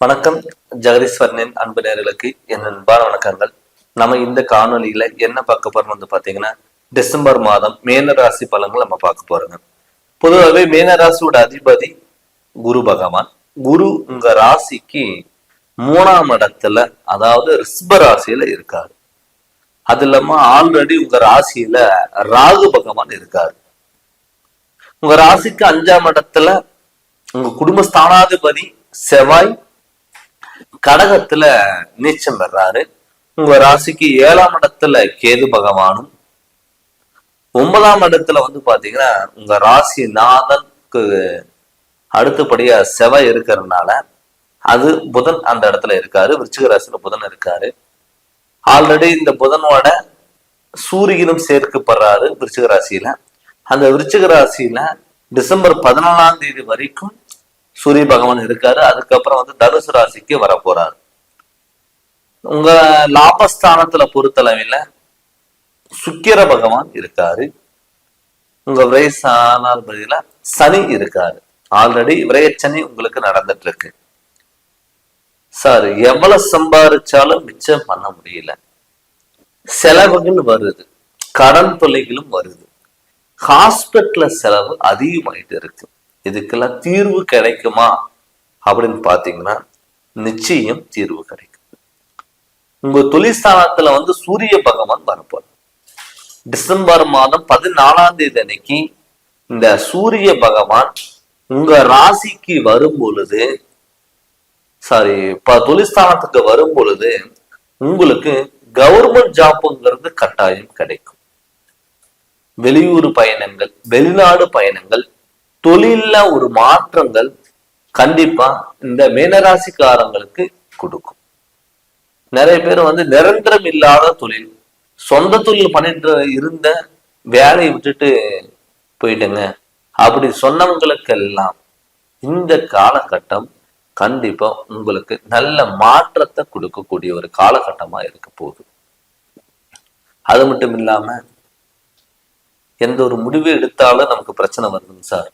வணக்கம் ஜெகதீஸ்வரனின் அன்பு நேர்களுக்கு என் அன்பான வணக்கங்கள். நம்ம இந்த காணொலியில என்ன பார்க்க போறோம் வந்து பாத்தீங்கன்னா டிசம்பர் மாதம் மேனராசி பலன்கள் நம்ம பார்க்க போறோங்க. பொதுவாகவே மேனராசியோட அதிபதி குரு பகவான். குரு உங்க ராசிக்கு மூணாம் இடத்துல அதாவது ரிஷ்ப ராசியில இருக்காரு. அது இல்லாம ஆல்ரெடி உங்க ராசியில ராகு பகவான் இருக்காரு. உங்க ராசிக்கு அஞ்சாம் இடத்துல உங்க குடும்ப ஸ்தானாதிபதி செவ்வாய் கடகத்துல நீச்சம் பெறாரு. உங்க ராசிக்கு ஏழாம் இடத்துல கேது பகவானும் ஒன்பதாம் இடத்துல வந்து பாத்தீங்கன்னா உங்க ராசி நாதனுக்கு அடுத்தபடியா செவ்வாய் இருக்கிறதுனால அது புதன் அந்த இடத்துல இருக்காரு. விருச்சிக ராசியில புதன் இருக்காரு. ஆல்ரெடி இந்த புதனோட சூரியனும் சேர்க்கப்படுறாரு விருச்சிக ராசியில. அந்த விருச்சிக ராசியில டிசம்பர் பதினாலாம் தேதி வரைக்கும் சூரிய பகவான் இருக்காரு அதுக்கப்புறம் வந்து தனுசு ராசிக்கு வர போறாரு உங்க லாபஸ்தானத்துல பொறுத்தளவில் சுக்கிர பகவான் இருக்காரு. உங்க விரைசானால் பதில சனி இருக்காரு. ஆல்ரெடி விரயச்சனி உங்களுக்கு நடந்துட்டு இருக்கு சார் எவ்வளவு சம்பாதிச்சாலும் மிச்சம் பண்ண முடியல. செலவுகள் வருது. கடன் தொல்லைகளும் வருது. ஹாஸ்பிட்டல் செலவு அதிகமாயிட்டு இருக்கு. இதுக்கெல்லாம் தீர்வு கிடைக்குமா அப்படின்னு பாத்தீங்கன்னா நிச்சயம் தீர்வு கிடைக்கும். உங்க தொழிற்ஸ்தானத்துல வந்து சூரிய பகவான் வரப்போறார். டிசம்பர் மாதம் பதினாலாம் தேதி அன்னைக்கு இந்த சூரிய பகவான் உங்க ராசிக்கு வரும் பொழுது சாரி இப்ப தொழிற்ஸ்தானத்துக்கு வரும் பொழுது உங்களுக்கு கவர்மெண்ட் ஜாப்புங்கிறது கட்டாயம் கிடைக்கும். வெளியூர் பயணங்கள் வெளிநாடு பயணங்கள் தொழில்ல ஒரு மாற்றங்கள் கண்டிப்பா இந்த மீனராசிக்காரங்களுக்கு கொடுக்கும். நிறைய பேர் வந்து நிரந்தரம் இல்லாத தொழில் சொந்த தொழில் பண்ணிட்டு இருந்த வேலையை விட்டுட்டு போயிட்டுங்க. அப்படி சொன்னவங்களுக்கெல்லாம் இந்த காலகட்டம் கண்டிப்பா உங்களுக்கு நல்ல மாற்றத்தை கொடுக்கக்கூடிய ஒரு காலகட்டமா இருக்க போகுது. அது மட்டும் இல்லாம எந்த ஒரு முடிவு எடுத்தாலும் நமக்கு பிரச்சனை வருதுங்க சார்.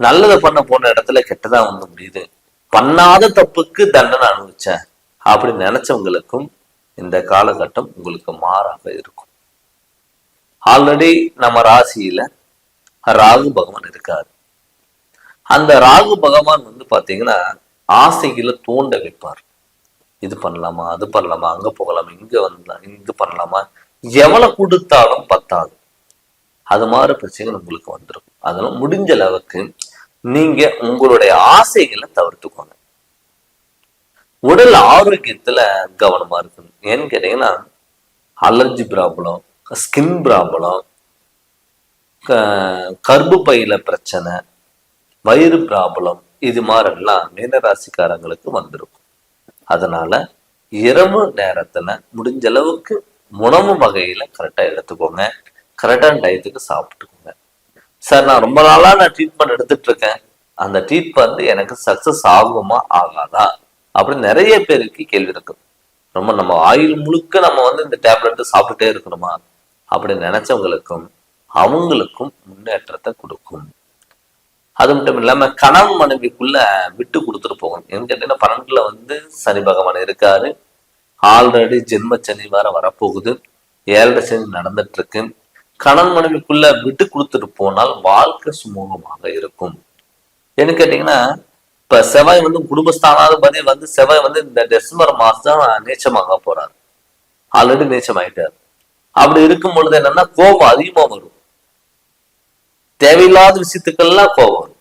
நல்லதை பண்ண போன இடத்துல கெட்டதா வந்து முடியுது. பண்ணாத தப்புக்கு தண்டனை அனுபவிச்சேன். அப்படி நினைச்சவங்களுக்கும் இந்த காலகட்டம் உங்களுக்கு மாறாக இருக்கும். ஆல்ரெடி நம்ம ராசியில ராகு பகவான் இருக்காரு. அந்த ராகு பகவான் வந்து பாத்தீங்கன்னா ஆசைகளை தூண்ட வைப்பார். இது பண்ணலாமா அது பண்ணலாமா அங்க போகலாமா இங்க வந்தலாம் இது பண்ணலாமா எவ்வளவு கொடுத்தாலும் பத்தாது. அது மாதிரி பிரச்சனைகள் உங்களுக்கு வந்துடும் அதெல்லாம் முடிஞ்ச அளவுக்கு நீங்க உங்களுடைய ஆசைகளை தவிர்த்துக்கோங்க. உடல் ஆரோக்கியத்துல கவனமா இருக்கணும். ஏன்னு கேட்டீங்கன்னா அலர்ஜி ப்ராப்ளம் ஸ்கின் ப்ராப்ளம் கர்ப்பப்பையில பிரச்சனை வயிறு ப்ராப்ளம் இது மாதிரிலாம் மீனராசிக்காரங்களுக்கு வந்திருக்கும். அதனால இரவு நேரத்துல முடிஞ்ச அளவுக்கு உணவு வகையில கரெக்டா எடுத்துக்கோங்க. கரெக்டான டயத்துக்கு சாப்பிட்டுக்கோங்க. சார் நான் ரொம்ப நாளா நான் ட்ரீட்மெண்ட் எடுத்துட்டு இருக்கேன் அந்த ட்ரீட்மெண்ட் எனக்கு சக்சஸ் ஆகுமா? ஆகாதா? அப்படின்னு நிறைய பேருக்கு கேள்வி இருக்கு. ரொம்ப நம்ம ஆயுள் முழுக்க நம்ம வந்து இந்த டேப்லெட் சாப்பிட்டுட்டே இருக்கணுமா? அப்படின்னு நினைச்சவங்களுக்கும் அவங்களுக்கும் முன்னேற்றத்தை கொடுக்கும். அது மட்டும் இல்லாம கணவன் மனைவிக்குள்ள விட்டு கொடுத்துட்டு போகணும். ஏன்னு கேட்டீங்கன்னா பன்னெண்டுல வந்து சனி பகவான் இருக்காரு. ஆல்ரெடி ஜென்ம சனி வேற வரப்போகுது. ஏழரை சனி நடந்துட்டு இருக்கு கணவன் மனைவிக்குள்ள விட்டு கொடுத்துட்டு போனால் வாழ்க்கை சுமூகமாக இருக்கும். ஏன்னு கேட்டீங்கன்னா இப்ப செவ்வாய் வந்து குடும்பஸ்தானாதிபதி வந்து செவ்வாய் வந்து இந்த டிசம்பர் மாசம் தான் நீச்சமாக போறாரு. ஆல்ரெடி நீச்சமாயிட்டார். அப்படி இருக்கும் பொழுது என்னன்னா கோபம் அதிகமா வரும். தேவையில்லாத விஷயத்துக்கெல்லாம் கோபம் வரும்.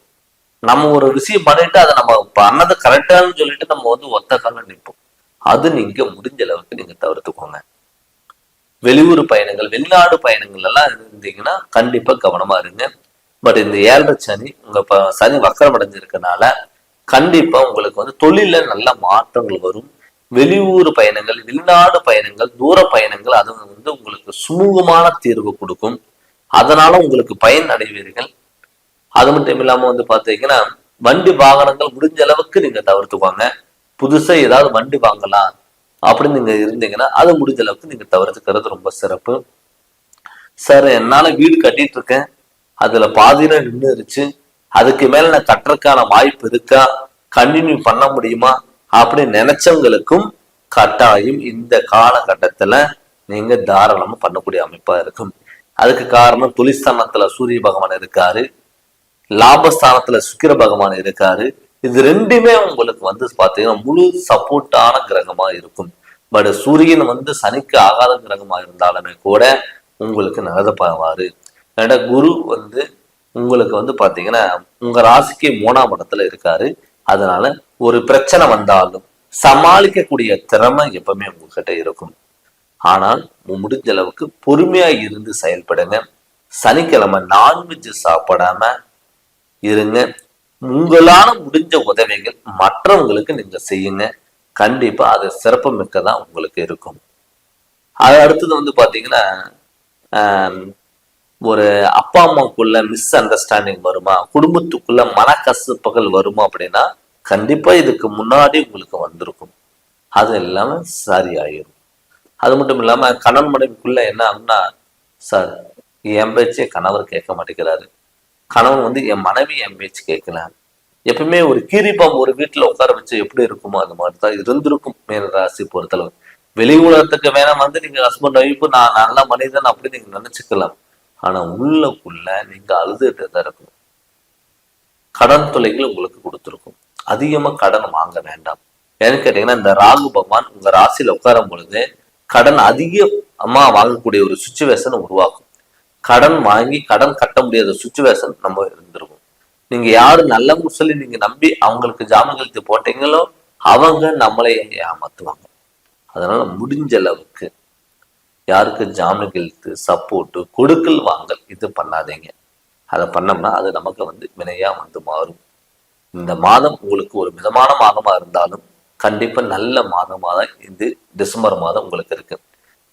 நம்ம ஒரு விஷயம் பண்ணிட்டு அதை நம்ம பண்ணது கரெக்டான்னு சொல்லிட்டு நம்ம வந்து ஒத்த கால நிற்போம். அது நீங்க முடிஞ்ச அளவுக்கு நீங்க தவிர்த்துக்கோங்க. வெளியூர் பயணங்கள் வெளிநாடு பயணங்கள் எல்லாம் இருந்தீங்கன்னா கண்டிப்பா கவனமா இருங்க. பட் இந்த ஏழரை சனி உங்க சனி வக்கரம் அடைஞ்சிருக்கனால கண்டிப்பா உங்களுக்கு வந்து தொழில நல்ல மாற்றங்கள் வரும். வெளியூர் பயணங்கள் வெளிநாடு பயணங்கள் தூர பயணங்கள் அது வந்து உங்களுக்கு சுமூகமான தீர்வு கொடுக்கும். அதனால உங்களுக்கு பயன் அடைவீர்கள். அது மட்டும் இல்லாம வந்து பாத்தீங்கன்னா வண்டி வாகனங்கள் முடிஞ்ச அளவுக்கு நீங்க தவிர்த்துக்கோங்க. புதுசா ஏதாவது வண்டி வாங்கலாம். அப்படின்னு நீங்க இருந்தீங்கன்னா அது முடிஞ்ச அளவுக்கு நீங்க தவிர்த்துக்கிறது ரொம்ப சிறப்பு. சார் என்னால வீடு கட்டிட்டு இருக்கேன். அதுல பாதியில நின்றுருச்சு அதுக்கு மேல நான் கட்டுறதுக்கான வாய்ப்பு இருக்கா? கண்டினியூ பண்ண முடியுமா? அப்படின்னு நினைச்சவங்களுக்கும் கட்டாயம் இந்த காலகட்டத்துல நீங்க தாராளமா பண்ணக்கூடிய அமைப்பா இருக்கும். அதுக்கு காரணம் துளிஸ்தானத்துல சூரிய பகவான் இருக்காரு. லாபஸ்தானத்துல சுக்கிர பகவான் இருக்காரு. இது ரெண்டுமே உங்களுக்கு வந்து பாத்தீங்கன்னா முழு சப்போர்ட்டான கிரகமா இருக்கும். பட் சூரியன் வந்து சனிக்கு ஆகாத கிரகமா இருந்தாலுமே கூட உங்களுக்கு நல்லது பாவாரு ஏன்னா குரு வந்து உங்களுக்கு வந்து பாத்தீங்கன்னா உங்க ராசிக்கு மூணாம் இடத்துல இருக்காரு. அதனால ஒரு பிரச்சனை வந்தாலும் சமாளிக்கக்கூடிய திறமை எப்பவுமே உங்ககிட்ட இருக்கும். ஆனால் முடிஞ்ச அளவுக்கு பொறுமையா இருந்து செயல்படுங்க. சனிக்கிழமை நான்வெஜ் சாப்பிடாம இருங்க. உங்களால முடிஞ்ச உதவிகள் மற்றவங்களுக்கு நீங்க செய்யுங்க. கண்டிப்பா அது சிறப்பு மிக்கதா உங்களுக்கு இருக்கும். அது அடுத்தது வந்து பாத்தீங்கன்னா ஒரு அப்பா அம்மாவுக்குள்ள மிஸ் அண்டர்ஸ்டாண்டிங் வருமா? குடும்பத்துக்குள்ள மனக்கசப்புகள் வருமா அப்படின்னா கண்டிப்பா இதுக்கு முன்னாடி உங்களுக்கு வந்திருக்கும். அது இல்லாம சரியாயிரும். அது மட்டும் இல்லாம கணவன் மனைவிக்குள்ள என்ன ஆகும்னா சார் என் பேச்சே கணவர் கேட்க மாட்டேங்கிறாரு. கணவன் வந்து என் மனைவி என் பேச்சு கேட்கல எப்பவுமே ஒரு கீரிப்பாம்பு ஒரு வீட்டுல உட்கார வச்சு எப்படி இருக்குமோ அது மாதிரி தான் இருந்திருக்கும். மேல ராசி பொறுத்தளவு. வெளி உலகத்துக்கு வேணா வந்து நீங்க ஹஸ்பண்ட் ஒய்ஃபு நான் நல்ல மனிதன் அப்படி நீங்க நினைச்சுக்கலாம். ஆனா உள்ளக்குள்ள நீங்க அழுதுட்டு தான் இருக்கணும். கடன் தொலைகள் உங்களுக்கு கொடுத்துருக்கும். அதிகமா கடன் வாங்க வேண்டாம். ஏன்னு கேட்டீங்கன்னா இந்த ராகு பகவான் உங்க ராசியில உட்காரும் பொழுது கடன் அதிகமா வாங்கக்கூடிய ஒரு சுச்சுவேஷன் உருவாக்கும். கடன் வாங்கி கடன் கட்ட முடியாத சுச்சுவேஷன் நம்ம இருந்திருக்கும். நீங்க யாரு நல்லவங்க சொல்லி நீங்க நம்பி அவங்களுக்கு ஜாமீன் கழித்து போட்டீங்களோ அவங்க நம்மளை ஏமாத்துவாங்க. அதனால முடிஞ்ச அளவுக்கு யாருக்கு ஜாமீன் கழித்து சப்போர்ட்டு கொடுக்கல் வாங்கல் இது பண்ணாதீங்க. அதை பண்ணோம்னா அது நமக்கு வந்து வினையா வந்து மாறும். இந்த மாதம் உங்களுக்கு ஒரு மிதமான மாதமா இருந்தாலும் கண்டிப்பா நல்ல மாதமாக தான் இது டிசம்பர் மாதம் உங்களுக்கு இருக்கு.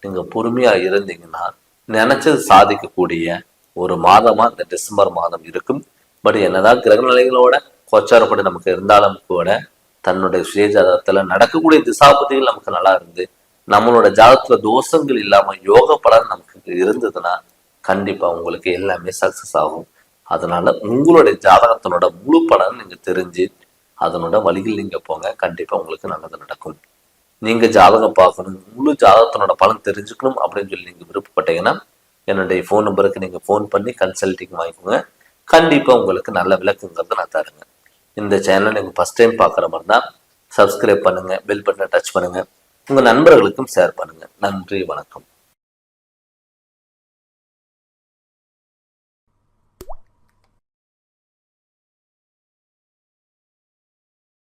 நீங்க பொறுமையா இருந்தீங்கன்னா நினைச்சது சாதிக்கக்கூடிய ஒரு மாதமா இந்த டிசம்பர் மாதம் இருக்கும். பட் என்னதான் கிரக நிலைகளோட கோச்சாரப்படி நமக்கு இருந்தாலும் கூட தன்னுடைய சுயஜாதகத்துல நடக்கக்கூடிய திசாபதிகள் நமக்கு நல்லா இருந்து நம்மளோட ஜாதகத்துல தோஷங்கள் இல்லாம யோக பலன் நமக்கு இருந்ததுன்னா கண்டிப்பா உங்களுக்கு எல்லாமே சக்சஸ் ஆகும். அதனால உங்களுடைய ஜாதகத்தினோட முழு பலன் நீங்க தெரிஞ்சு அதனோட வழியில் நீங்க போங்க. கண்டிப்பா உங்களுக்கு நல்லது நடக்கும். நீங்கள் ஜாதகம் பார்க்கணும். முழு ஜாதகத்தினோட பலன் தெரிஞ்சுக்கணும் அப்படின்னு சொல்லி நீங்கள் விருப்பப்பட்டீங்கன்னா என்னுடைய ஃபோன் நம்பருக்கு நீங்கள் ஃபோன் பண்ணி கன்சல்டிங் வாங்கிக்கோங்க. கண்டிப்பாக உங்களுக்கு நல்ல விளக்குங்கிறத நான் தருங்க. இந்த சேனல் நீங்கள் ஃபர்ஸ்ட் டைம் பார்க்குற மாதிரி தான் சப்ஸ்கிரைப் பண்ணுங்க பெல் பட்டனை டச் பண்ணுங்க. உங்கள் நண்பர்களுக்கும் ஷேர் பண்ணுங்க. நன்றி வணக்கம்.